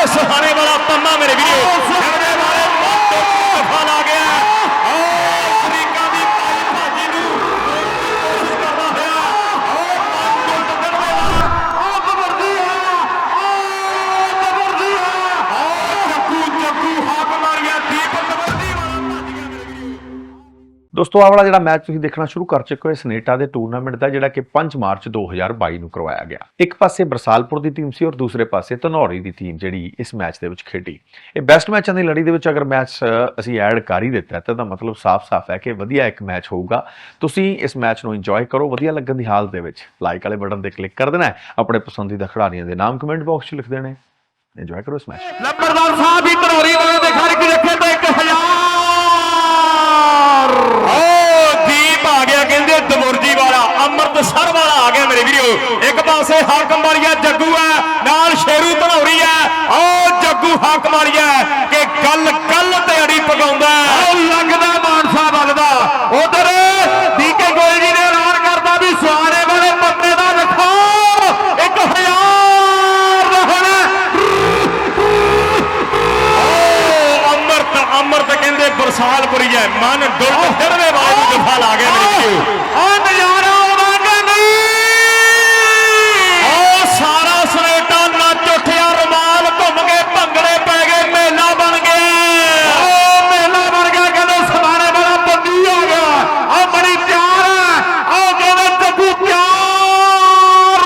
ਆਹ ਦੋਸਤੋ, ਆਹ ਵਾਲਾ ਜਿਹੜਾ ਮੈਚ ਤੁਸੀਂ ਦੇਖਣਾ ਸ਼ੁਰੂ ਕਰ ਚੁੱਕੇ ਹੋ ਸਨੇਟਾ ਦੇ ਟੂਰਨਾਮੈਂਟ ਦਾ, ਜਿਹੜਾ ਕਿ 5 ਮਾਰਚ 2022 ਨੂੰ ਕਰਵਾਇਆ ਗਿਆ। ਇੱਕ ਪਾਸੇ ਬਰਸਾਲਪੁਰ ਦੀ ਟੀਮ ਸੀ ਔਰ ਦੂਸਰੇ ਪਾਸੇ ਧਨੌਰੀ ਦੀ ਟੀਮ ਜਿਹੜੀ ਇਸ ਮੈਚ ਦੇ ਵਿੱਚ ਖੇਡੀ। ਇਹ ਬੈਸਟ ਮੈਚਾਂ ਦੀ ਲੜੀ ਦੇ ਵਿੱਚ ਅਗਰ ਮੈਚ ਅਸੀਂ ਐਡ ਕਰ ਹੀ ਦਿੱਤਾ ਤਾਂ ਇਹਦਾ ਮਤਲਬ ਸਾਫ਼-ਸਾਫ਼ ਹੈ ਕਿ ਵਧੀਆ ਇੱਕ ਮੈਚ ਹੋਊਗਾ। ਤੁਸੀਂ ਇਸ ਮੈਚ ਨੂੰ ਇੰਜੋਏ ਕਰੋ, ਵਧੀਆ ਲੱਗਣ ਦੀ ਹਾਲਤ ਦੇ ਵਿੱਚ ਲਾਈਕ ਵਾਲੇ ਬਟਨ ਤੇ ਕਲਿੱਕ ਕਰ ਦੇਣਾ ਆਪਣੇ ਪਸੰਦੀਦਾ ਖਿਡਾਰੀਆਂ ਦੇ ਨਾਮ ਕਮੈਂਟ ਬਾਕਸ 'ਚ ਲਿਖ ਦੇਣੇ ਇੰਜੋਏ ਕਰੋ ਇਸ ਮੈਚ। ਲੰਬੜਦਾਰ ਸਾਹਿਬ ਵੀ ਧਨੌਰੀ ਵਾਲੇ ਦੇ ਖੜ ਕੇ ਰੱਖੇ ਤੇ 1000 ਓ ਦੀਪ ਆ ਗਿਆ ਕਹਿੰਦੇ ਦਮੁਰਜੀ ਵਾਲਾ, ਅੰਮ੍ਰਿਤਸਰ ਵਾਲਾ ਆ ਗਿਆ ਮੇਰੇ ਵੀਰੋ। ਇੱਕ ਪਾਸੇ ਹਾਕਮ ਵਾਲੀਆ ਜੱਗੂ ਹੈ, ਨਾਲ ਸ਼ੇਰੂ ਧਨੌਰੀ ਹੈ। ਓ ਜੱਗੂ ਹਾਕਮ ਵਾਲੀਆ, ਕਿ ਗੱਲ ਗੱਲ ਤੇ ਅੜੀ ਪਕਾਉਂਦਾ ਹੈ। ਉਹ ਲੱਗਦਾ ਮਾਨਸਾ ਵੱਲਦਾ ਉਧਰ ਡੀਕੇ ਗੋਲ ਜੀ ਨੇ ਐਲਾਨ ਕਰਦਾ ਵੀ ਸੁਹਾਣੇ ਵਾਲੇ ਪੱਤੇ ਦਾ ਰੱਖੋ 1000 ਰਹਿਣਾ ਓ ਅੰਮ੍ਰਿਤ ਅੰਮ੍ਰਿਤ ਕਹਿੰਦੇ ਬਰਸਾਲਪੁਰੀ ਹੈ ਮਨ ਦੁੱਲ ਫਿਰਦੇ ਵਾਲੇ ਨੂੰ ਜਫਾ ਲਾ ਗਿਆ ਮੇਰੇ ਵੀਰੋ ਆ ਨਜ਼ਾਰਾ ਆਉਣਾ ਕਿ ਨਹੀਂ ਓ ਸਾਰਾ ਸਨੇਟਾ ਨੱਚ ਉੱਠਿਆ ਰਮਾਲ ਘੁੰਮ ਕੇ ਭੰਗੜੇ ਪੈ ਗਏ ਮੇਲਾ ਬਣ ਗਿਆ ਓ ਮੇਲਾ ਬਣ ਗਿਆ ਕਹਿੰਦੇ ਸੁਹਾਣੇ ਵਾਲਾ ਬੰਦੀ ਆ ਗਿਆ ਆ ਬੜੀ ਪਿਆਰ ਹੈ ਆ ਕਹਿੰਦੇ ਜੱਗੂ ਪਿਆਰ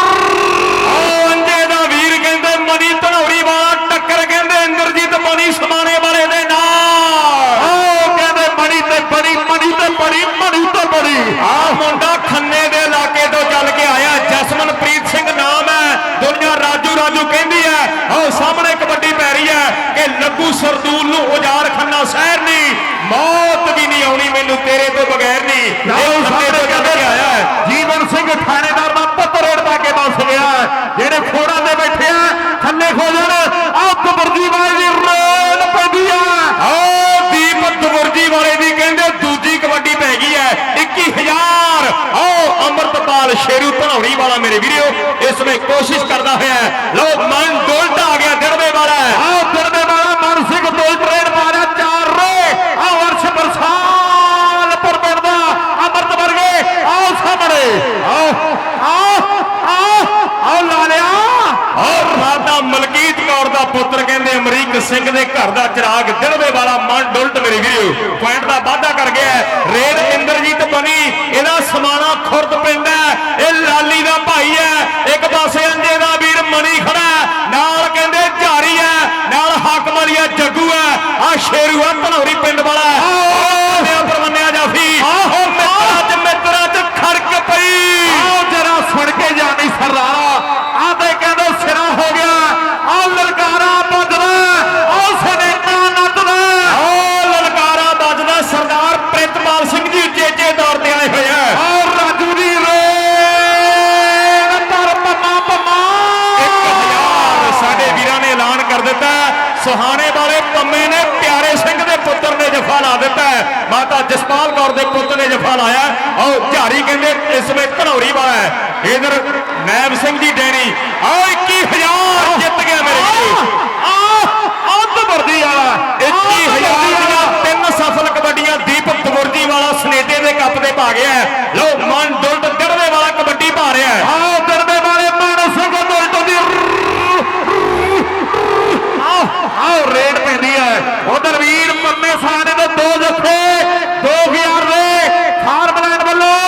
ਓ ਅੰਜੇ ਦਾ ਵੀਰ ਕਹਿੰਦੇ ਮਨੀ ਧਨੌਰੀ ਵਾਲਾ ਟੱਕਰ ਕਹਿੰਦੇ ਇੰਦਰਜੀਤ ਮਨੀ ਸਮਾਣੇ ਵਾਲੇ ਦੇ ਨਾਲ ਓ ਕਹਿੰਦੇ ਮਣੀ ਤੇ ਬੜੀ ਮਣੀ ਤੇ ਬੜੀ ਮਣੀ ਤੇ ਬੜੀ ਆ ਮੁੰਡਾ ਖੰਨੇ ਦੇ ਇਲਾਕੇ ਤੋਂ ਚੱਲ ਕੇ ਆਇਆ ਜਸਮਨਪ੍ਰੀਤ ਸਿੰਘ ਨਾਮ ਹੈ ਦੁਨੀਆ ਰਾਜੂ ਰਾਜੂ ਕਹਿੰਦੀ ਹੈ ਆਹ ਸਾਹਮਣੇ ਕਬੱਡੀ ਪੈ ਰਹੀ ਹੈ ਕਿ ਲੱਗੂ ਸਰਦੂਲ ਨੂੰ ਉਜਾੜ ਖੰਨਾ ਸ਼ਹਿਰ ਨਹੀਂ ਮੌਤ ਵੀ ਨਹੀਂ ਆਉਣੀ ਮੈਨੂੰ ਤੇਰੇ ਤੋਂ ਬਗੈਰ ਨਹੀਂ ਇਹ ਖੰਨੇ ਤੋਂ ਚੱਲ ਕੇ ਆਇਆ ਹੈ ਜੀਵਨ ਸਿੰਘ ਥਾਣੇਦਾਰ ਦਾ ਪੁੱਤ ਰੇਡ ਪਾ ਕੇ ਬਸ ਗਿਆ ਜਿਹੜੇ ਖੋੜਾਂ ਦੇ ਬੈਠੇ ਆ ਥੱਲੇ ਖੋ ਜਾਣ ਆਹ ਕਬਰਜੀ ਵਾਲੀ ਦੀ ਰੇਡ ਪੈਂਦੀ ਆ ਆਹ ਦੀਪ ਦਵਰਜੀ ਵਾਲੇ ਦੀ ਕਹਿੰਦੇ ਦੂਜੀ ਕਬੱਡੀ ਪੈ ਗਈ ਹੈ 21000 ਆਓ ਅੰਮ੍ਰਿਤਪਾਲ ਸ਼ੇਰੂ ਧਨੌੜੀ ਵਾਲਾ ਮੇਰੇ ਵੀਡੀਓ ਇਸ ਵਿੱਚ ਕੋਸ਼ਿਸ਼ ਕਰਦਾ ਹੋਇਆ ਹੈ। ਲਓ ਮਨ ਦੁਲਟ ਆ ਗਿਆ ਦਿੜਵੇ ਵਾਲਾ ਹੈ। ਆਹ ਦਿਰਦੇ ਵਾਲਾ ਮਨ ਸਿੰਘ ਦੋ ਟ੍ਰੇਡ ਮਾਰਿਆ ਚਾਰ ਰੇ ਆਹ ਵਰਸ਼ ਬਰਸਾਲ ਪਰ ਪਿੰਡਾ ਅਮਰਤ ਵਰਗੇ ਆਹ ਸਾਹਮਣੇ ਆਹ ਆਹ ਆਹ ਆਹ ਲਾ ਲਿਆ ਔਰ ਰਾਧਾ ਮਲਕੀਤ ਕੌਰ ਦਾ ਪੁੱਤਰ ਕਹਿੰਦੇ ਅਮਰੀਕ ਸਿੰਘ ਦੇ ਘਰ ਦਾ ਚਿਰਾਗ ਦਿੜਵੇ ਵਾਲਾ ਮਨ ਡੁਲਟ ਮੇਰੇ ਵੀਡੀਓ ਪੁਆਇੰਟ ਦਾ ਵਾਅਦਾ ਕਰ ਗਿਆ ਹੈ। ਰੇਡ ਇੰਦਰਜੀਤ ਬਣੀ ਇਹਦਾ ਸਮਾਣਾ ਖੁਰਦ ਪਿੰਡ ਹੈ ਇਹ ਲਾਲੀ ਦਾ ਭਾਈ ਹੈ ਇੱਕ ਪਾਸੇ ਅੰਜੇ ਦਾ ਵੀਰ ਮਣੀ ਖੜਾ ਹੈ, ਨਾਲ ਕਹਿੰਦੇ ਝਾਰੀ ਹੈ ਨਾਲ ਹਾਕਮ ਵਾਲੀਆ ਜੱਗੂ ਹੈ ਆ ਸ਼ੇਰੂ ਆ ਧਨੌਰੀ ਪਿੰਡ ਵਾਲਾ। ਆਹ। ਪਰਵੰਨਿਆ ਜਾਫੀ ਆਹੋ ਮਿੱਤਰਾਂ ਚ ਮਿੱਤਰਾਂ ਚ ਖੜਕ ਪਈ ਆਓ ਜਰਾ ਸੁਣ ਕੇ ਜਾਣੀ ਸਰਦਾਰਾ ਆ ਤੇ ਕਹਿੰਦੇ ਸਿਰਾ ਹੋ ਗਿਆ ਆ ਲਲਕਾਰਾ ਵੱਜਦਾ ਆ ਸਨੇਟਾ ਨੱਚਦਾ ਓ ਲਲਕਾਰਾ ਵੱਜਦਾ ਸਰਦਾਰ ਪ੍ਰਿਤਪਾਲ ਸਿੰਘ ਜੀ ਚੇਚੇ ਦੌਰ ਤੇ ਆਏ ਹੋਏ ਆ ਆ ਰਾਜੂ ਦੀ ਰੇਡ ਪਰ ਪੰਮਾ ਪੰਮਾ 1000 ਸਾਡੇ ਵੀਰਾਂ ਨੇ ਐਲਾਨ ਕਰ ਦਿੱਤਾ ਹੈ। ਸੁਹਾਣੇ ਵਾਲੇ ਪੰਮੇ ਨੇ ਪਿਆਰੇ ਸਿੰਘ ਦੇ ਪੁੱਤਰ ਨੇ ਜਫਾ ਲਾ ਦਿੱਤਾ ਹੈ। ਮਾਤਾ ਜਸਪਾਲ ਕੌਰ ਦੇ ਪੁੱਤ ਨੇ ਜਫਾ ਲਾਇਆ। ਆਓ ਝਾਰੀ ਕਹਿੰਦੇ ਇਸ ਵਿੱਚ ਘਨੌਰੀ ਵਾਲਾ ਹੈ। ਇਧਰ ਨੈਬ ਸਿੰਘ ਜੀ ਡੈਣੀ। ਆਓ 21000 ਜਿੱਤ ਗਿਆ ਮੇਰੇ ਵੀਰੋ ਆ ਅੱਧ ਵਰਦੀ ਵਾਲਾ। 21000 ਦੀਆਂ ਤਿੰਨ ਸਫਲ ਕਬੱਡੀਆਂ। ਦੀਪਕ ਤਵਰਜੀ ਵਾਲਾ ਸਨੇਟੇ ਦੇ ਕੱਪ ਦੇ ਪਾ ਗਿਆ। ਲਓ ਮਨ ਦੁਲਟ ਦਿੜਵੇ ਵਾਲਾ ਕਬੱਡੀ ਪਾ ਰਿਹਾ ਹੈ। ਆਓ ਦਰਦੇ ਵਾਲੇ ਮਾਨ ਸਿੰਘ ਦੁਲਟੋ ਦੀ ਆਓ ਆਓ ਰੇਡ ਪੈਂਦੀ ਹੈ। ਉਧਰ ਵੀਰ ਪੰਮੇ ਸਾਹਣੇ ਦੇ ਦੋ ਜੱਫੇ 2000 ਦੇ ਫਾਰਮਲੈਂਡ ਵੱਲੋਂ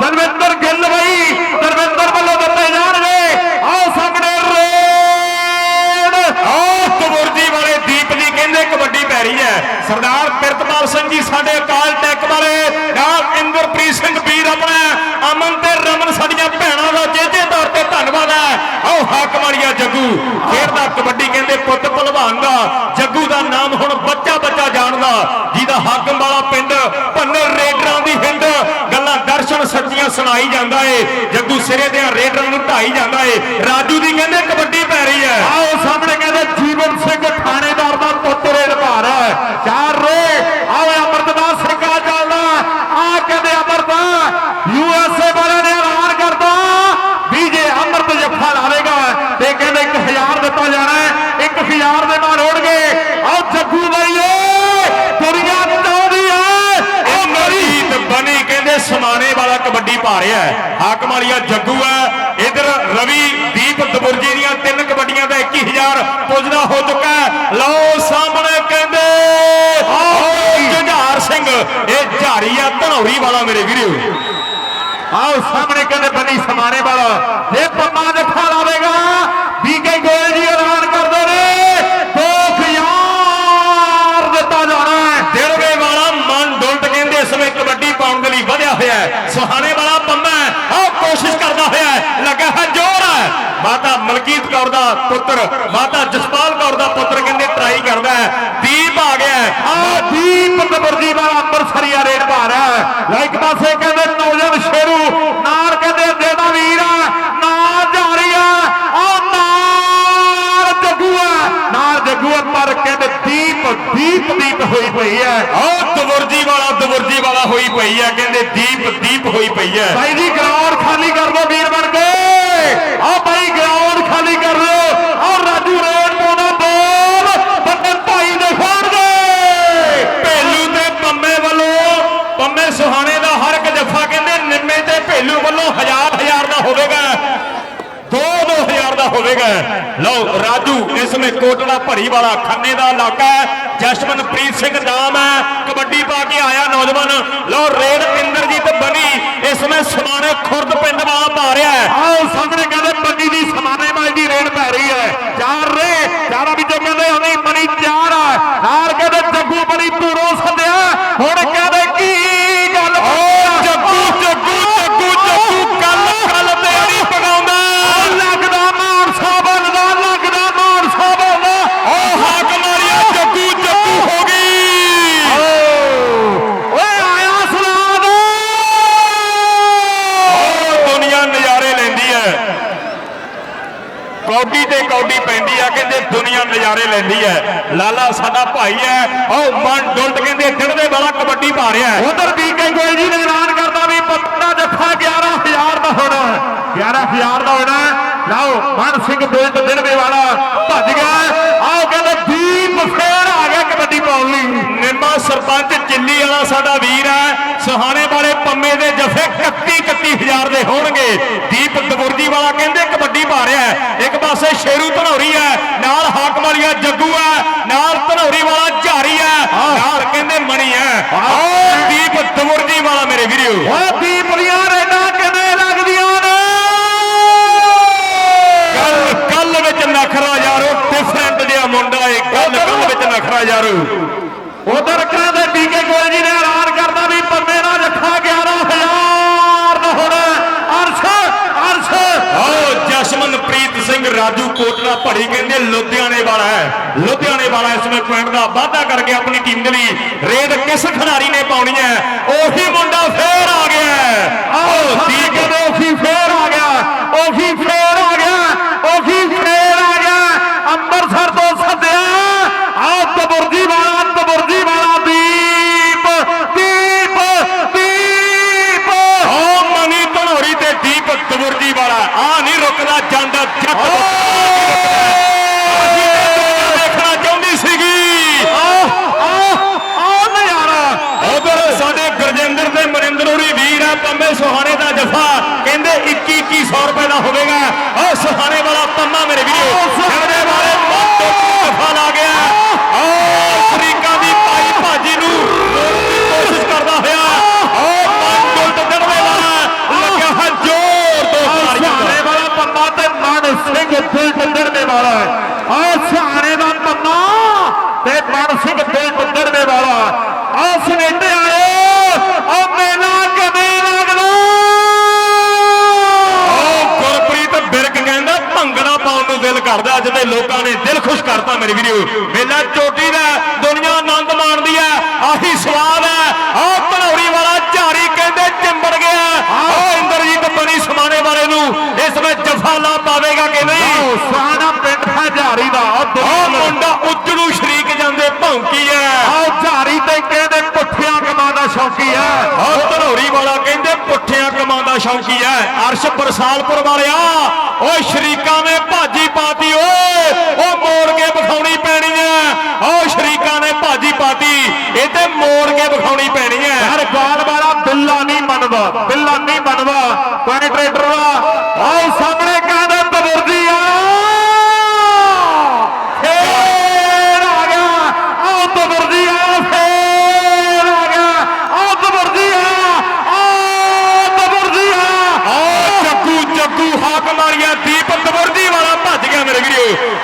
ਦਲਵਿੰਦਰ ਗਿੱਲ ਬਈ ਦਲਵਿੰਦਰ ਵੱਲੋਂ ਦਿੱਤੇ ਜਾਣਗੇ ਆਓ ਸਾਹਮਣੇ ਰੇਡ ਆਹ ਤਵਰਜੀ ਵਾਲੇ ਦੀਪ ਦੀ ਕਹਿੰਦੇ ਕਬੱਡੀ ਪੈ ਰਹੀ ਹੈ ਸਰਦਾਰ ਪ੍ਰਿਤਪਾਲ ਸਿੰਘ ਜੀ ਸਾਡੇ ਅਕਾਲ ਟੈਕ ਵਾਲੇ ਨਾਲ ਇੰਦਰਪ੍ਰੀਤ ਸਿੰਘ ਵੀਰ ਆਪਣਾ ਅਮਨ ਤੇ ਰਮਨ ਸਾਡੀਆਂ ਭੈਣਾਂ ਦਾ ਚੇਚੇ ਤੌਰ ਤੇ ਧੰਨਵਾਦ ਹੈ ਆਓ ਹਾਕਮ ਵਾਲੀਆ ਜੱਗੂ ਖੇਡਦਾ ਕਬੱਡੀ ਕਹਿੰਦੇ ਪੁੱਤ ਭਲਵਾਨ ਦਾ ਜੱਗੂ ਦਾ ਨਾਮ ਹੁਣ ਬੱਚਾ ਬੱਚਾ ਜਾਣਦਾ ਜਿਹਦਾ ਹਾਕਮ ਵਾਲਾ ਪਿੰਡ ਭੰਨੇ ਰੇਡਰਾਂ ਦੀ ਹਿੰਦ ਗੱਲਾਂ ਦਰਸ਼ਨ ਸੱਚੀਆਂ ਸੁਣਾਈ ਜਾਂਦਾ ਏ ਜੱਗੂ ਸਿਰੇ ਦੇ ਰੇਡਰਾਂ ਜਾਂਦਾ ਏ। ਰਾਜੂ ਦੀ ਕਹਿੰਦੇ ਕਬੱਡੀ ਪੈ ਰਹੀ ਹੈ ਆਓ ਸਾਹਮਣੇ ਕਹਿੰਦੇ ਜੀਵਨ ਸਿੰਘ ਥਾਣੇਦਾਰ ਦਾ ਪੁੱਤ ਰੇਡ ਭਾਰ ਹੈ ਚਾਰ ਰੇ ਆਓ ਅਮਰਦਾਸ ਸਿੰਘਾ ਚੱਲਦਾ ਆ ਕਹਿੰਦੇ ਅਮਰਦਾ ਯੂ ਐਸ ਏ ਵਾਲਿਆਂ ਨੇ ਐਲਾਨ ਕਰਦਾ ਵੀ ਜੇ ਅਮਰਤ ਜੱਫਾ ਲਾਵੇਗਾ ਤੇ ਕਹਿੰਦੇ 1000 ਦਿੱਤਾ ਜਾਣਾ ਹੈ 1000 ਦੇ ਰਿਹਾ ਹੈ ਹਾਕਮ ਵਾਲੀਆ ਜੱਗੂ ਹੈ ਇਧਰ ਰਵੀ ਦੀਪ ਦਬੁਰਜੀ ਦੀਆਂ ਤਿੰਨ ਕਬੱਡੀਆਂ ਦਾ 21000 ਪੁੱਜਦਾ ਹੋ ਚੁੱਕਾ ਹੈ ਲਓ ਸਾਹਮਣੇ ਕਹਿੰਦੇ ਓ ਜੁਝਾਰ ਸਿੰਘ ਇਹ ਝਾਰੀ ਆ ਧਨੌਰੀ ਵਾਲਾ ਮੇਰੇ ਵੀਰੋ ਆਓ ਸਾਹਮਣੇ ਕਹਿੰਦੇ ਬਣੀ ਸਮਾਰੇ ਵਾਲਾ ਇਹ ਪੰਮਾ ਜੱਫਾ ਲਾਵੇਗਾ ਬੀਕੇ ਗੋਲ ਜੀ ਐਲਾਨ ਕਰਦੇ ਨੇ 2000 ਦਿੱਤਾ ਜਾਣਾ ਹੈ ਦਿਲਵੇ ਵਾਲਾ ਮਨ ਡੁਲਟ ਕਹਿੰਦੇ ਇਸ ਵੇਲੇ ਕਬੱਡੀ ਪਾਉਣ ਦੇ ਲਈ ਵਧਿਆ ਹੋਇਆ ਹੈ ਸੁਹਾਣੇ ਵਾਲਾ ਪੰਮਾ ਆ ਕੋਸ਼ਿਸ਼ ਕਰਦਾ ਹੋਇਆ ਹੈ ਲੱਗਾ ਹੈ ਜ਼ੋਰ ਹੈ ਮਾਤਾ ਮਲਕੀਤ ਕੌਰ ਦਾ ਪੁੱਤਰ ਮਾਤਾ ਜਸਪਾਲ ਕੌਰ ਦਾ ਪੁੱਤਰ ਕਹਿੰਦੇ ਟਰਾਈ ਕਰਦਾ ਹੈ। ਦੀਪ ਆ ਗਿਆ ਆ ਦੀਪ ਕਬਰਜੀ ਵਾਲਾ ਅੰਮ੍ਰਿਤਸਰੀਆ ਰੇਡ ਭਾਰ ਹੈ। ਲੈ ਇੱਕ ਪਾਸੇ ਕਹਿੰਦੇ ਨੌਜਵਾਨ ਸ਼ੇਰੂ ਨਾਲ ਕਹਿੰਦੇ ਦੇਦਾ ਵੀਰ ਆ, ਨਾਲ ਜਾਰੀਆ ਆ ਨਾਲ ਜੱਗੂਆ ਨਾਲ ਜੱਗੂਆ ਪਰ ਕਹਿੰਦੇ ਦੀਪ ਦੀਪ ਦੀਪ ਹੋਈ ਪਈ ਹੈ। ਆਹ ਦਵਰਜੀ ਵਾਲਾ ਦਵਰਜੀ ਵਾਲਾ ਹੋਈ ਪਈ ਹੈ। ਕਹਿੰਦੇ ਦੀਪ ਦੀਪ ਹੋਈ ਪਈ ਹੈ। ਭਾਈ ਜੀ ਗਰਾਊਂਡ ਖਾਲੀ ਕਰ ਦਿਓ ਵੀਰ ਬਣ ਕੇ। ਆ ਭਾਈ ਖਾਲੀ ਕਰ ਦਿਓ ਆ ਰਾਜੂ ਰੇਡ ਪਾਉਣਾ ਬੋਲ। ਬੰਦੇ ਭਾਈ ਦੇ ਫਾੜ ਦੇ। ਭੇਲੂ ਤੇ ਪੰਮੇ ਵੱਲੋਂ, ਪੰਮੇ ਸੁਹਾਣੇ ਦਾ ਹਰ ਇੱਕ ਜੱਫਾ ਕਹਿੰਦੇ, ਨਿੰਮੇ ਤੇ ਭੇਲੂ ਵੱਲੋਂ ਹਜ਼ਾਰ ਹਜ਼ਾਰ ਦਾ ਹੋਵੇਗਾ। ਦੋ ਦੋ ਹਜ਼ਾਰ ਦਾ ਹੋਵੇਗਾ। ਲਓ, ਰਾਜੂ, ਇਸ ਵਿੱਚ ਕੋਟੜਾ ਭੜੀ ਵਾਲਾ ਖੰਨੇ ਦਾ ਇਲਾਕਾ ਹੈ। ਜਸ਼ਮਨਪ੍ਰੀਤ ਸਿੰਘ ਨਾਮ ਹੈ। ਕਬੱਡੀ ਪਾ ਕੇ ਆਇਆ ਨੌਜਵਾਨ। ਲਓ, ਰੇਡ ਇੰਦਰਜੀਤ ਬਣੀ। ਇਸ ਵਿੱਚ ਸਮਾਣੇ ਖੁਰਦ ਪਿੰਡ ਵਾਲਾ ਪਾ ਰਿਹਾ ਹੈ। ਆਓ ਸਾਹਮਣੇ ਕਹਿੰਦੇ ਬੰਦੀ ਦੀ ਸਮਾਨੇ ਮਾਈ ਦੀ ਰੇਡ ਪੈ ਰਹੀ ਹੈ ਚਾਰ ਰੇ ਚਾਰਾਂ ਵਿੱਚੋਂ ਕਹਿੰਦੇ ਹੁਣੇ ਮਣੀ ਚਾਰ ਆ ਨਾਲ ਕਹਿੰਦੇ ਜੱਗੂ ਬੜੀ ਧੂਰੋਂ ਸੱਦਿਆ ਹੁਣ ਕਹਿੰਦੇ ਕੀ ਗੱਲ ਓ ਜੱਗੂ ਜੱਗੂ ਜੱਗੂ ਜੱਗੂ ਕੱਲ ਕੱਲ ਤੇ ਨਹੀਂ ਪਗਾਉਂਦਾ ਲੱਗਦਾ ਮਾਨਸਾ ਬਣਦਾ ਲੱਗਦਾ ਮਾਨਸਾ ਬਣਦਾ ਓ ਹਾਕਮ ਵਾਲੀਆ ਜੱਗੂ ਜੱਗੂ ਹੋ ਗਈ ਓਏ ਆਇਆ ਸਲਾਦ ਓ ਦੁਨੀਆ ਨਜ਼ਾਰੇ ਲੈਂਦੀ ਹੈ ਕੌਡੀ ਤੇ ਕੌਡੀ ਪੈਂਦੀ ਆ ਕਹਿੰਦੇ ਦੁਨੀਆ ਨਜ਼ਾਰੇ ਲੈਂਦੀ ਹੈ ਲਾਲਾ ਸਾਡਾ ਭਾਈ ਹੈ। ਉਹ ਮਨ ਡੁਲਟ ਕਹਿੰਦੇ ਡਿੜਦੇ ਵਾਲਾ ਕਬੱਡੀ ਪਾ ਰਿਹਾ ਹੈ। ਉਧਰ ਬੀਕੇ ਗੋਇਲ ਜੀ ਨੇ ਐਲਾਨ ਕਰਦਾ ਵੀ ਪੱਤਾ ਜੱਫਾ 11000 ਦਾ ਹੋਣਾ 11000 ਦਾ ਹੋਣਾ ਲਓ, ਮਨ ਸਿੰਘ ਬੇਟ ਦਿਨਵੇ ਵਾਲਾ ਭੱਜ ਗਿਆ ਆਓ ਕਹਿੰਦੇ ਦੀਪ ਫੇਰ ਆ ਗਿਆ ਕਬੱਡੀ ਪਾਉਣ ਲਈ ਨਿੰਮਾ ਸਰਪੰਚ ਚਿੱਲੀ ਵਾਲਾ ਸਾਡਾ ਵੀਰ ਹੈ। ਸੁਹਾਣੇ ਵਾਲੇ ਪੰਮੇ ਦੇ ਜਫੇ 31 31000 ਦੇ ਹੋਣਗੇ। ਦੀਪ ਦਬੁਰਜੀ ਵਾਲਾ ਕਹਿੰਦੇ ਕਬੱਡੀ ਪਾ ਰਿਹਾ ਹੈ। ਇੱਕ ਪਾਸੇ ਸ਼ੇਰੂ ਧਨੌਰੀ ਹੈ। ਨਾਲ ਹਾਕਮ ਵਾਲੀਆ ਜੱਗੂ ਹੈ। ਨਾਲ ਧਨੌਰੀ ਵਾਲਾ ਝਾਰੀ ਹੈ। ਨਾਲ ਕਹਿੰਦੇ ਮਣੀ ਹੈ। ਦੀਪ ਦਬੁਰਜੀ ਵਾਲਾ ਮੇਰੇ ਵੀਰੋ ਓ ਦੀਪ ਦੀਆਂ ਰੇਡਾਂ ਕਿਵੇਂ ਲੱਗਦੀਆਂ ਨੇ? ਕੱਲ ਕੱਲ ਵਿੱਚ ਨਖਰਾ ਯਾਰੋ ਡਿਫਰੈਂਟ ਜਿਹਾ ਮੁੰਡਾ ਏ। ਕੱਲ ਕੱਲ ਵਿੱਚ ਨਖਰਾ ਯਾਰੋ ਉਧਰ ਕਹਿੰਦੇ ਬੀਕੇ ਗੋਇਲ ਜੀ ਨੇ ਐਲਾਨ ਕਰਦਾ ਵੀ ਪੰਮੇ ਦਾ ਜੱਫਾ 11000 ਦਾ ਹੋਣਾ ਅਰਸ਼ ਅਰਸ਼ ਆਓ ਜਸ਼ਮਨਪ੍ਰੀਤ ਸਿੰਘ ਰਾਜੂ ਕੋਟਲਾ ਭੜੀ ਕਹਿੰਦੇ ਲੁਧਿਆਣੇ ਵਾਲਾ ਹੈ ਲੁਧਿਆਣੇ ਵਾਲਾ ਇਸ ਵਿੱਚ ਪੁਆਇੰਟ ਦਾ ਵਾਅਦਾ ਕਰਕੇ ਆਪਣੀ ਟੀਮ ਦੇ ਲਈ ਰੇਡ ਕਿਸ ਖਿਡਾਰੀ ਨੇ ਪਾਉਣੀ ਹੈ ਉਹੀ ਮੁੰਡਾ ਫੇਰ ਆ ਗਿਆ। ਆਓ ਠੀਕ ਹੈ ਉਹੀ ਫੇਰ ਆ ਗਿਆ ਉਹੀ ਫੇਰ ਆ ਗਿਆ ਉਹੀ ਫੇਰ ਆ ਗਿਆ ਅੰਮ੍ਰਿਤਸਰ ਤੋਂ ਸੱਦਿਆ ਆਓ ਤਬੁਰਜੀ ਵਾਲਾ ਤਬੁਰਜੀ ਵਾਲਾ ਦੀਪ ਦੀਪ ਦੀਪ ਓ ਮਨੀ ਧਨੌਰੀ ਤੇ ਦੀਪ ਤਵੁਰਜੀ ਵਾਲਾ ਆ ਨਹੀਂ ਰੁਕਦਾ ਜਾਂਦਾ ਜੱਟ ਦੇਖਣਾ ਚਾਹੁੰਦੀ ਸੀਗੀ ਆ ਨਜ਼ਾਰਾ ਉਧਰ ਸਾਡੇ ਗੁਰਜਿੰਦਰ ਤੇ ਮਨਿੰਦਰ ਹੋਰੀ ਵੀਰ ਆ ਪੰਮੇ ਸੁਹਾਣੇ ਦਾ ਜਫਾ। ਕਹਿੰਦੇ 21 2100 ਰੁਪਏ ਦਾ ਹੋਵੇਗਾ। ਉਹ ਸੁਹਾਣੇ ਵਾਲਾ ਪੰਮਾ ਮੇਰੇ ਵੀਰੋ। ਜਿਹੜੇ ਵਾਲੇ ਮੋਟੋ ਜਫਾ ਲਾ ਗਿਆ। ਉਹ ਅਫਰੀਕਾ ਦੀ ਭਾਈ ਭਾਜੀ ਨੂੰ ਦੀ ਕੋਸ਼ਿਸ਼ ਕਰਦਾ ਹੋਇਆ। ਉਹ ਮਨ ਟੁੱਟ ਦੜਵੇ ਵਾਲਾ। ਲੱਗਿਆ ਹੈ ਜ਼ੋਰ ਦਾ ਸਿਆਣੇ ਵਾਲਾ ਪੰਮਾ ਤੇ ਮਨ ਸਿੰਘ ਦਿਲ ਟੰਡੜਨੇ ਵਾਲਾ ਆ ਸਿਆਣੇ ਦਾ ਪੰਮਾ ਤੇ ਮਨ ਸਿੰਘ ਦਿਲ ਟੰਡੜਨੇ ਵਾਲਾ ਆ ਸਨੇਡੇ ਆਏ ਆ ਮੇਲਾ ਕਦੇ ਲੱਗਦਾ ਉਹ ਗੁਰਪ੍ਰੀਤ ਬਿਰਕ ਕਹਿੰਦਾ ਭੰਗੜਾ ਪਾਉਣ ਨੂੰ ਦਿਲ ਕਰਦਾ ਅੱਜ ਦੇ ਲੋਕਾਂ ਨੇ ਦਿਲ ਖੁਸ਼ ਕਰਤਾ ਮੇਰੇ ਵੀਰੋ ਮੇਲਾ ਚੋਟੀ ਦਾ ਦੁਨੀਆ ਆਨੰਦ ਮਾਣਦੀ ਹੈ ਆਹੀ ਸਵਾਦ ਹੈ ਆਹ ਧਨੌਰੀ ਵਾਲਾ ਝਾਰੀ ਕਹਿੰਦੇ ਚਿੰਬੜ ਗਿਆ। ਆਹ ਇੰਦਰਜੀਤ ਬਣੀ ਸਮਾਣੇ ਵਾਲੇ ਨੂੰ। ਇਸ ਵਿੱਚ ਜਫਾ ਲਾ ਪਾਵੇਗਾ ਕਿ ਨਹੀਂ? ਸਾਨਾ ਪਿੰਡ ਹਜ਼ਾਰੀ ਦਾ। ਆ ਆਹ ਦੁਨੀਆ ਮੁੰਡਾ ਉੱਜੜੂ ਸ਼ਰੀਕ ਜਾਂਦੇ ਭੌਂਕੀ ਹੈ ਆਓ ਝਾਰੀ ਤੇ ਕਹਿੰਦੇ ਪੁੱਠਿਆਂ ਕਮਾਂ ਦਾ ਸ਼ੌਕੀ ਹੈ ਆਹ ਧਨੌਰੀ ਵਾਲਾ ਕਹਿੰਦੇ ਪੁੱਠਿਆਂ ਕਮਾਂ ਦਾ ਸ਼ੌਕੀ ਹੈ ਅਰਸ਼ ਬਰਸਾਲਪੁਰ ਵਾਲਿਆ ਓਏ ਸ਼ਰੀਕਾਂ ਨੇ ਭਾਜੀ ਪਾਤੀ ਓਏ ਉਹ ਮੋੜ ਕੇ ਵਿਖਾਉਣੀ ਪੈਣੀ ਹੈ ਓ ਸ਼ਰੀਕਾਂ ਨੇ ਭਾਜੀ ਪਾਤੀ ਇਹ ਤੇ ਮੋੜ ਕੇ ਵਿਖਾਉਣੀ ਪੈਣੀ ਹੈ ਹਰ ਗਾਲ ਵਾਲਾ ਬਿੱਲਾ ਨਹੀਂ ਮੰਨਦਾ ਬਿੱਲਾ ਨਹੀਂ ਮੰਨਦਾ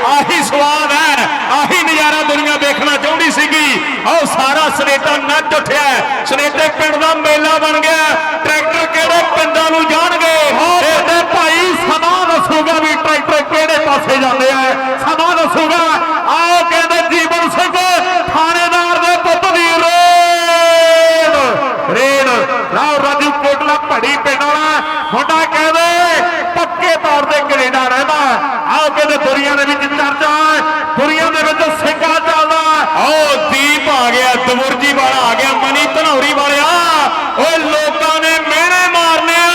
ਆਹੀ ਸਵਾਦ ਹੈ, ਆਹੀ ਨਜ਼ਾਰਾ ਦੁਨੀਆ ਦੇਖਣਾ ਚਾਹੁੰਦੀ ਸੀਗੀ। ਆਹ ਸਾਰਾ ਸਨੇਟਾ ਨੱਚ ਉੱਠਿਆ ਸਨੇਟੇ ਪਿੰਡ ਦਾ ਮੇਲਾ ਬਣ ਗਿਆ ਟਰੈਕਟਰ ਕਿਹੜੇ ਪਿੰਡਾਂ ਨੂੰ ਜਾਣਗੇ? ਉਹ ਭਾਈ ਸਮਾਂ ਦੱਸੂਗਾ ਵੀ ਟਰੈਕਟਰ ਕਿਹੜੇ ਪਾਸੇ ਜਾਂਦੇ ਆ। ਸਮਾਂ ਦੱਸੂਗਾ। ਆਓ ਕਹਿੰਦੇ ਜੀਵਨ ਸਿੰਘ, ਥਾਣੇਦਾਰ ਦੇ ਪੁੱਤ ਦੀ ਰੇਡ। ਰੇਡ। ਰਾਓ ਰਾਜੂ ਕੋਟਲਾ ਭੜੀ ਪਿੰਡ ਵਾਲਾ। ਮੁੰਡਾ ਕਹਿੰਦੇ ਪੱਕੇ ਤੌਰ ਤੇ ਕੈਨੇਡਾ ਰਹਿੰਦਾ ਆਓ ਕਹਿੰਦੇ ਦੁਨੀਆ ਦੇ ਵਿੱਚ ਚਰਚਾ ਹੈ ਦੁਨੀਆ ਦੇ ਵਿੱਚ ਸਿੰਘਾ ਚੱਲਦਾ ਆਓ ਦੀਪ ਆ ਗਿਆ ਦਵੁਰਜੀ ਵਾਲਾ ਆ ਗਿਆ ਮਨੀ ਧਨੌਰੀ ਵਾਲਿਆ। ਓਏ ਲੋਕਾਂ ਨੇ ਮਿਹਣੇ ਮਾਰਨੇ ਆ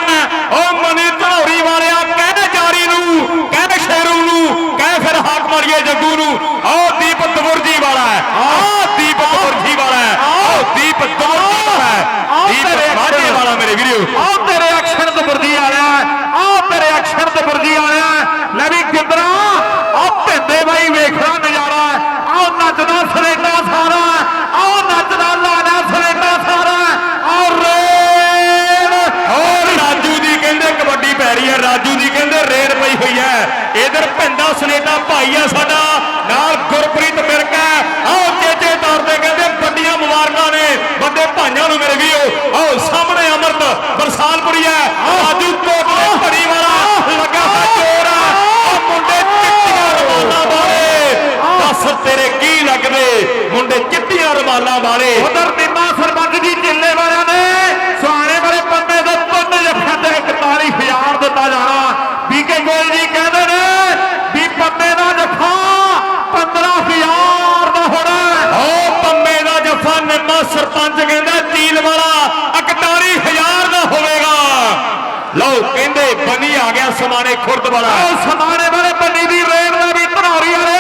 ਓ ਮਨੀ ਧਨੌਰੀ ਵਾਲਿਆ ਕਹਿ ਜਾਰੀ ਨੂੰ ਕਹਿ ਸ਼ੇਰੂ ਨੂੰ ਕਹਿ ਫਿਰ ਹਾਕ ਮਾਰੀਏ ਜੱਗੂ ਨੂੰ। ਆਓ ਦੀਪ ਦਵੁਰਜੀ ਵਾਲਾ ਹੈ। ਆਓ ਦੀਪ ਦਵੁਰਜੀ ਵਾਲਾ ਹੈ। ਆਓ ਦੀਪ ਦਵੁਰਜੀ ਵਾਲਾ ਹੈ। ਆਓ ਦੀਪ ਤੇਰੇ ਮਾਝੇ। ਵਾਲਾ ਮੇਰੇ ਵੀਰੋ। ਆਹ ਤੇਰੇ ਅਕਸ਼ਰ ਵਰਦੀ ਆਇਆ ਆਹ ਤੇਰੇ ਅਕਸ਼ਰ ਤੇ ਵਰਦੀ ਆਇਆ ਲੈ ਵੀ ਗਿੰਦਰਾ ਆਹ ਭਿੰਦੇ ਬਾਈ ਵੇਖਣਾ ਨਜ਼ਾਰਾ ਆਹ ਨੱਚਦਾ ਸਰੇਟਾ ਸਾਰਾ ਆਹ ਨੱਚਦਾ ਲਾਣਾ ਸਰੇਟਾ ਸਾਰਾ ਆਹ ਰੇਡ ਔਰ ਰਾਜੂ ਦੀ ਕਹਿੰਦੇ ਕਬੱਡੀ ਪੈ ਰਹੀ ਹੈ ਰਾਜੂ ਦੀ ਕਹਿੰਦੇ ਰੇਡ ਪਈ ਹੋਈ ਹੈ ਇਧਰ ਭਿੰਦਾ ਸਨੇਟਾ ਭਾਈ ਆ ਸਾਡਾ ਨਾਲ ਗੁਰਪ੍ਰੀਤ ਮਿਰਕਾ ਆਓ ਚੇਚੇ ਤੌਰ ਤੇ ਕਹਿੰਦੇ ਵੱਡੀਆਂ ਮੁਬਾਰਕਾਂ ਨੇ ਵੱਡੇ ਭਾਈਆਂ ਨੂੰ ਮੇਰੇ ਵੀਰੋ ਆਓ ਸਾਹਮਣੇ ਅਮਰਤ ਬਰਸਾਲਪੁਰੀ ਹੈ ਰਾਜੂ ਕੋਟਲੇ ਭੜੀ ਵਾਲਾ ਲੱਗਾ ਹੈ ਜੋਰ ਆ ਮੁੰਡੇ ਚਿੱਟੀਆਂ ਰਮਾਲਾਂ ਵਾਲੇ ਦੱਸ ਤੇਰੇ ਕੀ ਲੱਗਦੇ ਮੁੰਡੇ ਚਿੱਟੀਆਂ ਰਮਾਲਾਂ ਵਾਲੇ ਉਧਰ ਨਿੰਮਾ ਸਰਪੰਚ ਜੀ ਜਿੱਲੇ ਵਾਲਿਆਂ ਨੇ ਸੁਹਾਣੇ ਵਾਲੇ ਪੰਨੇ ਦੇ ਪੰਨੇ ਜੱਫਿਆਂ ਤੇ 41000 ਦਿੱਤਾ ਜਾਣਾ ਬੀਕੇ ਗੋਲ ਜੀ ਕਹਿੰਦੇ ਨੇ ਵੀ ਪੰਨੇ ਦਾ ਜੱਫਾ 15000 ਦਾ ਹੋਣਾ ਓ ਪੰਮੇ ਦਾ ਜੱਫਾ ਨਿੰਮਾ ਸਰਪੰਚ ਕਹਿੰਦਾ ਤੀਲ ਵਾਲਾ 41000 ਦਾ ਹੋਵੇਗਾ ਲਓ ਕਹਿੰਦੇ ਬਣੀ ਆ ਗਿਆ ਸਮਾਣੇ ਖੁਰਦ ਵਾਲਾ ਆਹ ਸਮਾਣੇ ਵਾਲੇ ਪੰਨੀ ਦੀ ਰੇਡ ਦਾ ਵੀ ਧਨੌਰੀ ਵਾਲੇ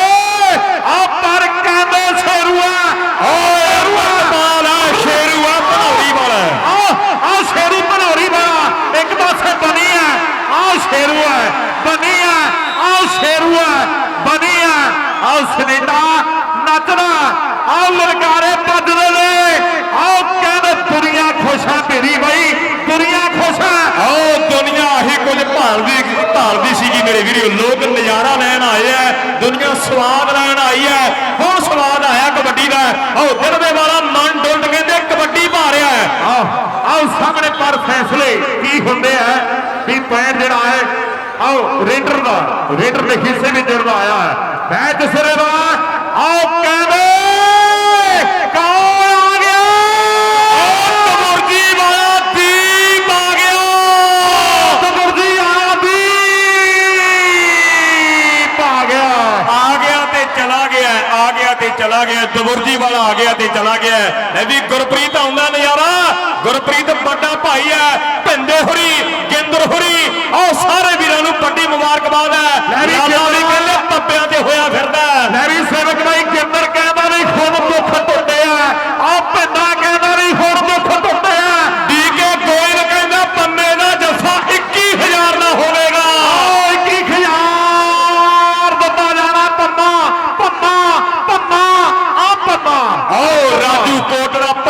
ਆ ਪਰ ਕਹਿੰਦੇ ਸ਼ੇਰੂਆ ਓਏ ਰੁਮਾਲ ਆ ਸ਼ੇਰੂ ਆ ਧਨੌਰੀ ਵਾਲਾ ਆ ਆ ਸ਼ੇਰੂ ਧਨੌਰੀ ਵਾਲਾ ਇੱਕ ਪਾਸੇ ਬਣੀ ਆ ਆ ਸ਼ੇਰੂ ਆ ਬਣੀ ਆ ਆ ਸ਼ੇਰੂ ਆ ਬਣੀ ਆ ਆ ਸਨੇਟਾ ਨੱਚਦਾ ਆ ਲਲਕਾਰੇ ਵੱਜਦੇ ਨੇ ਆ ਕਹਿੰਦੇ ਦੁਨੀਆ ਖੁਸ਼ਾ ਤੇਰੀ ਬਈ ਦੁਨੀਆ ਖੁਸ਼ਾ ਆਓ ਦੁਨੀਆ ਆਹੀ ਕੁਝ ਭਾਲਦੀ ਭਾਲਦੀ ਸੀਗੀ ਮੇਰੇ ਵੀਰੋ ਲੋਕ ਨਜ਼ਾਰਾ ਲੈਣ ਆਏ ਆ ਦੁਨੀਆ ਸਵਾਦ ਲੈਣ ਆਈ ਹੈ। ਹੁਣ ਸਵਾਦ ਆਇਆ ਕਬੱਡੀ ਦਾ। ਆਓ ਦਿਲ ਵਾਲਾ ਮਨ ਡੁੱਲ ਕਹਿੰਦੇ ਕਬੱਡੀ ਭਾਰਿਆ ਹੈ। ਆਓ ਆਓ ਸਾਹਮਣੇ ਪਰ ਫੈਸਲੇ ਕੀ ਹੁੰਦੇ ਆ? ਵੀ ਪੈਰ ਜਿਹੜਾ ਹੈ ਆਓ ਰੇਡਰ ਦਾ, ਰੇਡਰ ਦੇ ਹਿੱਸੇ ਵਿੱਚ ਜੁੜਦਾ ਆਇਆ ਹੈ। ਮੈਚ ਸਿਰੇ ਦਾ ਆਓ ਕਹਿੰਦੇ ਤੇ ਚਲਾ ਗਿਆ ਦਬੁਰਜੀ ਵਾਲਾ ਆ ਗਿਆ ਤੇ ਚਲਾ ਗਿਆ ਲੈ ਵੀ ਗੁਰਪ੍ਰੀਤ ਆਉਂਦਾ ਨਜ਼ਾਰਾ ਗੁਰਪ੍ਰੀਤ ਵੱਡਾ ਭਾਈ ਹੈ ਭਿੰਦੇ ਹੁਰੀ ਕੇਂਦਰ ਹੁਰੀ ਆਹ ਸਾਰੇ ਵੀਰਾਂ ਨੂੰ ਵੱਡੀ ਮੁਬਾਰਕਬਾਦ ਹੈ ਲੈ ਵੀ ਲਾਲਾ ਵੀ। ਕਹਿੰਦੇ ਪੱਪਿਆਂ ਤੇ ਹੋਇਆ ਫਿਰਦਾ। ਲੈ ਵੀ ਸੇਵਕ ਭਾਈ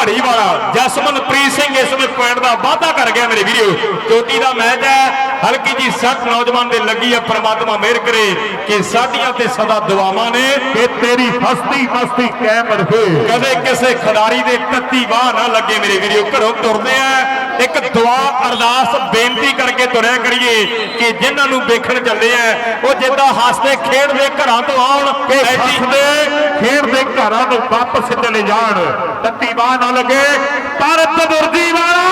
ਭੜੀ ਵਾਲਾ ਜਸਮਨਪ੍ਰੀਤ ਸਿੰਘ ਇਸ ਵਿੱਚ ਪੁਆਇੰਟ ਦਾ ਵਾਅਦਾ ਕਰ ਗਿਆ ਮੇਰੇ ਵੀਰੋ। ਚੋਟੀ ਦਾ ਮੈਚ ਹੈ। ਹਲਕੀ ਜੀ ਸੱਟ ਨੌਜਵਾਨ ਦੇ ਲੱਗੀ ਹੈ। ਪ੍ਰਮਾਤਮਾ ਮਿਹਰ ਕਰੇ ਕਿ ਸਾਡੀਆਂ ਤੇ ਸਦਾ ਦੁਆਵਾਂ ਨੇ। ਕਿ ਤੇਰੀ ਹਸਤੀ ਮਸਤੀ ਕਾਇਮ ਰਹੇ। ਕਦੇ ਕਿਸੇ ਖਿਡਾਰੀ ਦੇ ਤੱਤੀ ਬਾਹ ਨਾ ਲੱਗੇ ਮੇਰੇ ਵੀਰੋ। ਘਰੋਂ ਤੁਰਦੇ ਆ। ਇੱਕ ਦੁਆ ਅਰਦਾਸ ਬੇਨਤੀ ਕਰਕੇ ਤੁਰਿਆ ਕਰੀਏ ਕਿ ਜਿਨ੍ਹਾਂ ਨੂੰ ਵੇਖਣ ਚੱਲੇ ਆ ਉਹ ਜਿੱਦਾਂ ਹੱਸਦੇ ਖੇਡਦੇ ਘਰਾਂ ਤੋਂ ਆਉਣ ਕਿ ਹੱਸਦੇ ਖੇਡਦੇ ਘਰਾਂ ਨੂੰ ਵਾਪਸ ਚਲੇ ਜਾਣ। ਤੱਤੀ ਬਾਹ ਨਾ ਲੱਗੇ ਪਰ ਤਬਰਦੀ ਵਾਲਾ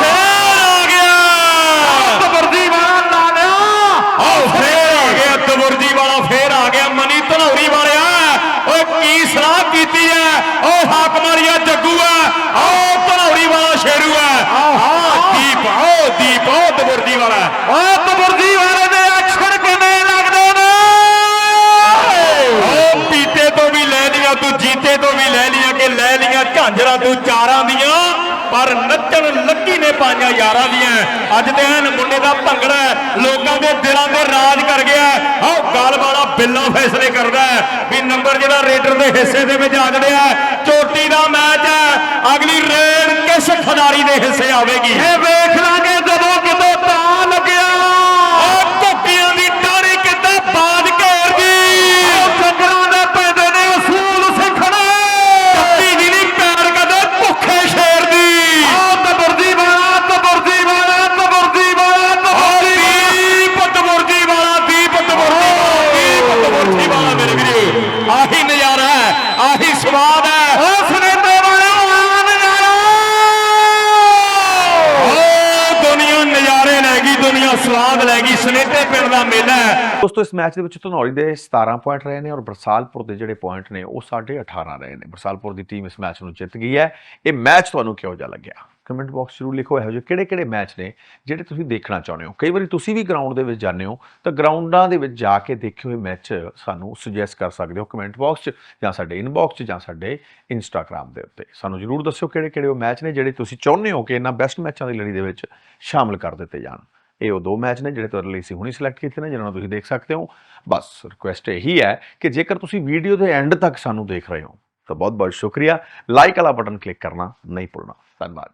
ਫੇਰ ਆ ਗਿਆ ਤਬਰਦੀ ਵਾਲਾ ਲਾ ਲਿਆ ਆਓ ਫੇਰ ਆ ਗਿਆ ਦਵਰਜੀ ਵਾਲਾ ਫੇਰ ਆ ਗਿਆ ਮਨੀ ਧਨੌਰੀ ਵਾਲਿਆ ਓਏ ਕੀ ਸਲਾਹ ਕੀਤੀ ਐ ਓ ਹਾਕ ਮਾਰੀਆ ਜੱਗੂ ਐ ਆਓ ਧਨੌਰੀ ਵਾਲਾ ਸ਼ੇਰੂ ਐ ਆਹ ਦੀਪ ਆਓ ਦੀਪ ਆਓ ਦਵਰਜੀ ਵਾਲਾ ਓ ਤਬਰਦੀ ਵਾਲੇ ਦੇ ਅਕਸ਼ਰ ਕਿਵੇਂ ਲੱਗਦੇ ਨੇ ਓ ਪੀਤੇ ਤੋਂ ਵੀ ਲੈ ਲੀਆਂ ਤੂੰ ਜੀਤੇ ਤੋਂ ਵੀ ਲੈ ਲੀਆਂ ਝਾਂਜਰਾ ਤੂੰ ਚਾਰਾਂ ਦੀਆਂ, ਪਰ ਨੱਚਣ ਲੱਗੀ ਨੇ ਪਾਈਆਂ ਯਾਰਾਂ ਦੀਆਂ। ਅੱਜ ਤੇ ਐਨ ਮੁੰਡੇ ਦਾ ਭੰਗੜਾ ਲੋਕਾਂ ਦੇ ਦਿਲਾਂ ਤੇ ਰਾਜ ਕਰ ਗਿਆ ਆਓ ਗੱਲ ਵਾਲਾ ਬਿੱਲਾ ਫੈਸਲੇ ਕਰਦਾ ਵੀ ਨੰਬਰ ਜਿਹੜਾ ਰੇਡਰ ਦੇ ਹਿੱਸੇ ਦੇ ਵਿੱਚ ਆ ਗਿਆ ਚੋਟੀ ਦਾ ਮੈਚ ਹੈ। ਅਗਲੀ ਰੇਡ ਕਿਸ ਖਿਡਾਰੀ ਦੇ ਹਿੱਸੇ ਆਵੇਗੀ? ਇਹ ਵੇਖ ਲਾਂਗੇ ਜਦੋਂ ਕਿਤੇ ਪਾ ਲੱਗਿਆ ਓ ਕੁੱਕੀਆਂ ਦੀ ਟਾਰੀ ਕਿੱਦਾਂ ਪਾ ਮੇਲਾ ਹੈ ਦੋਸਤੋ, ਇਸ ਮੈਚ ਦੇ ਵਿੱਚ ਧਨੌਰੀ ਦੇ 17 ਪੁਆਇੰਟ ਰਹੇ ਨੇ ਔਰ ਬਰਸਾਲਪੁਰ ਦੇ ਜਿਹੜੇ ਪੁਆਇੰਟ ਨੇ, ਉਹ 18.5 ਰਹੇ ਨੇ। ਬਰਸਾਲਪੁਰ ਦੀ ਟੀਮ ਇਸ ਮੈਚ ਨੂੰ ਜਿੱਤ ਗਈ ਹੈ। ਇਹ ਮੈਚ ਤੁਹਾਨੂੰ ਕਿਹੋ ਜਿਹਾ ਲੱਗਿਆ? ਕਮੈਂਟ ਬਾਕਸ ਜ਼ਰੂਰ ਲਿਖੋ ਇਹੋ ਜਿਹੇ ਕਿਹੜੇ-ਕਿਹੜੇ ਮੈਚ ਨੇ ਜਿਹੜੇ ਤੁਸੀਂ ਦੇਖਣਾ ਚਾਹੁੰਦੇ ਹੋ। ਕਈ ਵਾਰੀ ਤੁਸੀਂ ਵੀ ਗਰਾਊਂਡ ਦੇ ਵਿੱਚ ਜਾਂਦੇ ਹੋ, ਤਾਂ ਗਰਾਊਂਡਾਂ ਦੇ ਵਿੱਚ ਜਾ ਕੇ ਦੇਖੇ ਹੋਏ ਮੈਚ ਸਾਨੂੰ ਸੁਜੈਸਟ ਕਰ ਸਕਦੇ ਹੋ ਕਮੈਂਟ ਬਾਕਸ 'ਚ ਜਾਂ ਸਾਡੇ ਇਨਬਾਕਸ 'ਚ ਜਾਂ ਸਾਡੇ ਇੰਸਟਾਗ੍ਰam ਦੇ ਉੱਤੇ। ਸਾਨੂੰ ਜ਼ਰੂਰ ਦੱਸਿਓ ਕਿਹੜੇ-ਕਿਹੜੇ ਉਹ ਮੈਚ ਨੇ ਜਿਹੜੇ ਤੁਸੀਂ ਚਾਹੁੰਦੇ ਹੋ ਕਿ ਇਹਨਾਂ ਬੈਸਟ ਮੈਚਾਂ ਦੀ ਲੜੀ ਦੇ ਵਿੱਚ ਸ਼ਾਮਲ ਕਰ ਦਿੱਤੇ ਜਾਣ। ਇਹ ਉਹ ਦੋ ਮੈਚ ਨੇ ਜਿਹੜੇ ਤੁਹਾਡੇ ਲਈ ਅਸੀਂ ਹੁਣੀ ਸਿਲੈਕਟ ਕੀਤੇ ਨੇ ਜਿਹਨਾਂ ਨੂੰ ਤੁਸੀਂ ਦੇਖ ਸਕਦੇ ਹੋ। ਬਸ ਰਿਕੁਐਸਟ ਇਹੀ ਹੈ ਕਿ ਜੇਕਰ ਤੁਸੀਂ ਵੀਡੀਓ ਦੇ ਐਂਡ ਤੱਕ ਸਾਨੂੰ ਦੇਖ ਰਹੇ ਹੋ, ਤਾਂ ਬਹੁਤ ਬਹੁਤ ਸ਼ੁਕਰੀਆ। ਲਾਈਕ ਵਾਲਾ ਬਟਨ ਕਲਿੱਕ ਕਰਨਾ, ਨਹੀਂ ਭੁੱਲਣਾ। ਧੰਨਵਾਦ।